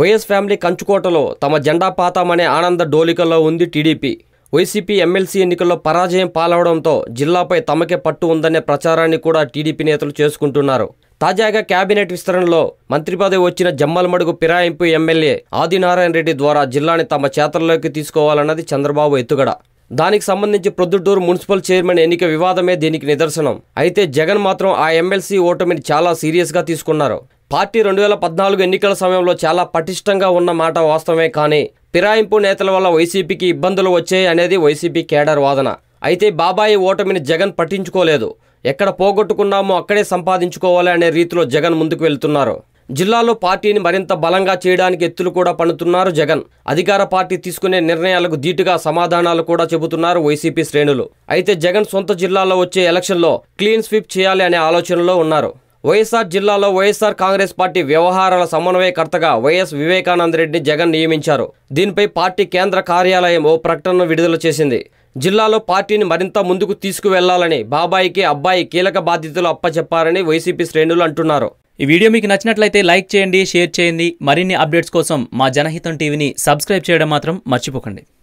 YS family కంచుకోటలో తమ జెండా పాతామనే ఆనంద డోలికల్లో ఉంది టీడీపీ. వైసీపీ ఎమ్మెల్సీ ఎన్నికల్లో పరాజయం పాలవడంతో జిల్లాపై తమకే పట్టు ఉందనే ప్రచారాన్ని కూడా టీడీపీ నేతలు చేసుకుంటున్నారు. తాజాగా కేబినెట్ విస్తరణలో మంత్రి పదవి వచ్చిన జమ్మలమడుగు పిరాయింపు ఎమ్మెల్యే ఆదినారాయణ రెడ్డి ద్వారా జిల్లాని తమ చేతల్లోకి తీసుకోవాలన్నది చంద్రబాబు ఎత్తుగడ. దానికి సంబంధించి ప్రొద్దుటూరు మున్సిపల్ చైర్మన్ ఎన్నిక వివాదమే దీనికి నిదర్శనం. అయితే జగన్ మాత్రం ఆ ఎమ్మెల్సీ ఓటమిని చాలా సీరియస్గా తీసుకున్నారు. పార్టీ రెండు వేల పద్నాలుగు ఎన్నికల సమయంలో చాలా పటిష్టంగా ఉన్న మాట వాస్తవమే కానీ పిరాయింపు నేతల వల్ల వైసీపీకి ఇబ్బందులు వచ్చాయి అనేది వైసీపీ కేడర్ వాదన. అయితే బాబాయి ఓటమిని జగన్ పట్టించుకోలేదు. ఎక్కడ పోగొట్టుకున్నామో అక్కడే సంపాదించుకోవాలి అనే రీతిలో జగన్ ముందుకు వెళ్తున్నారు. జిల్లాలో పార్టీని మరింత బలంగా చేయడానికి ఎత్తులు కూడా పన్నుతున్నారు జగన్. అధికార పార్టీ తీసుకునే నిర్ణయాలకు ధీటుగా సమాధానాలు కూడా చెబుతున్నారు వైసీపీ శ్రేణులు. అయితే జగన్ సొంత జిల్లాలో వచ్చే ఎలక్షన్లో క్లీన్ స్వీప్ చేయాలి అనే ఆలోచనలో ఉన్నారు. వైఎస్ఆర్ జిల్లాలో వైఎస్ఆర్ కాంగ్రెస్ పార్టీ వ్యవహారాల సమన్వయకర్తగా వైఎస్ వివేకానంద రెడ్డి జగన్ నియమించారు. దీనిపై పార్టీ కేంద్ర కార్యాలయం ఓ ప్రకటనను విడుదల చేసింది. జిల్లాలో పార్టీని మరింత ముందుకు తీసుకువెళ్ళాలని బాబాయికి అబ్బాయి కీలక బాధ్యతలు అప్పచెప్పారని వైసీపీ శ్రేణులు అంటున్నారు. ఈ వీడియో మీకు నచ్చినట్లయితే లైక్ చేయండి షేర్ చేయండి. మరిన్ని అప్డేట్స్ కోసం మా జనహితం టీవీని సబ్స్క్రైబ్ చేయడం మాత్రం మర్చిపోకండి.